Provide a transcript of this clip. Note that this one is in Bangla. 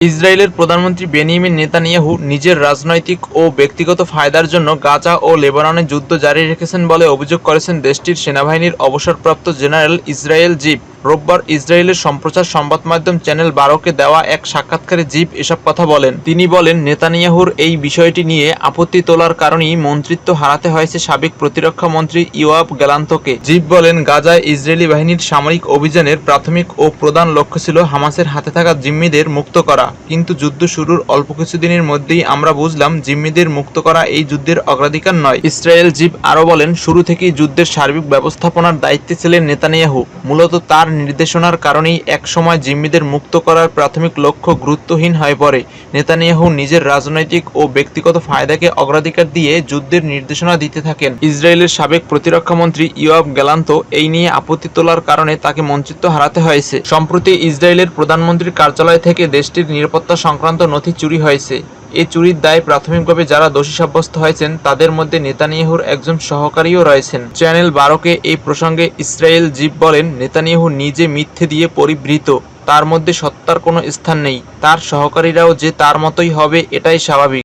ইসরায়েলের প্রধানমন্ত্রী বেনিয়ামিন নেতানিয়াহু নিজের রাজনৈতিক ও ব্যক্তিগত ফায়দার জন্য গাজা ও লেবাননে যুদ্ধ জারি রেখেছেন বলে অভিযোগ করেছেন দেশটির সেনাবাহিনীর অবসরপ্রাপ্ত জেনারেল ইসরায়েল জিপ। রোববার ইসরায়েলের সম্প্রচার সংবাদ মাধ্যম চ্যানেল বারোকে দেওয়া এক সাক্ষাৎকারে জিপ এসব কথা বলেন। তিনি বলেন, নেতানিয়াহুর এই বিষয়টি নিয়ে আপত্তি তোলার কারণেই মন্ত্রিত্ব হারাতে হয়েছে সাবেক প্রতিরক্ষা মন্ত্রী ইওয়াব গ্যালান্তকে জিপ বলেন, গাজায় ইসরায়েলি বাহিনীর সামরিক অভিযানের প্রাথমিক ও প্রধান লক্ষ্য ছিল হামাসের হাতে থাকা জিম্মিদের মুক্ত করা। কিন্তু যুদ্ধ শুরুর অল্প কিছুদিনের মধ্যেই আমরা বুঝলাম, জিম্মিদের মুক্ত করা এই যুদ্ধের অগ্রাধিকার নয়। ইসরায়েল জিপ আরও বলেন, শুরু থেকেই যুদ্ধের সার্বিক ব্যবস্থাপনার দায়িত্বে ছিলেন নেতানিয়াহু। মূলত তার নির্দেশনার কারণেই একসময় জিম্মিদের মুক্ত করার প্রাথমিক লক্ষ্য গুরুত্বহীন হয়ে পড়ে। নেতানিয়াহু নিজের রাজনৈতিক ও ব্যক্তিগত ফায়দাকে অগ্রাধিকার দিয়ে যুদ্ধের নির্দেশনা দিতে থাকেন। ইসরায়েলের সাবেক প্রতিরক্ষা মন্ত্রী ইয়োয়াব গ্যালান্ত এই নিয়ে আপত্তি তোলার কারণে তাকে মন্ত্রিত্ব হারাতে হয়েছে। সম্প্রতি ইসরায়েলের প্রধানমন্ত্রীর কার্যালয় থেকে দেশটির নিরাপত্তা সংক্রান্ত নথি চুরি হয়েছে। এ চুরির দায়ে প্রাথমিকভাবে যারা দোষী সাব্যস্ত হয়েছেন, তাদের মধ্যে নেতানিয়াহুর একজন সহকারীও রয়েছেন। চ্যানেল বারোকে এই প্রসঙ্গে ইসরায়েল জীব বলেন, নেতানিয়াহু নিজে মিথ্যে দিয়ে পরিবৃত। তার মধ্যে সত্তার কোনো স্থান নেই। তার সহকারীরাও যে তার মতোই হবে, এটাই স্বাভাবিক।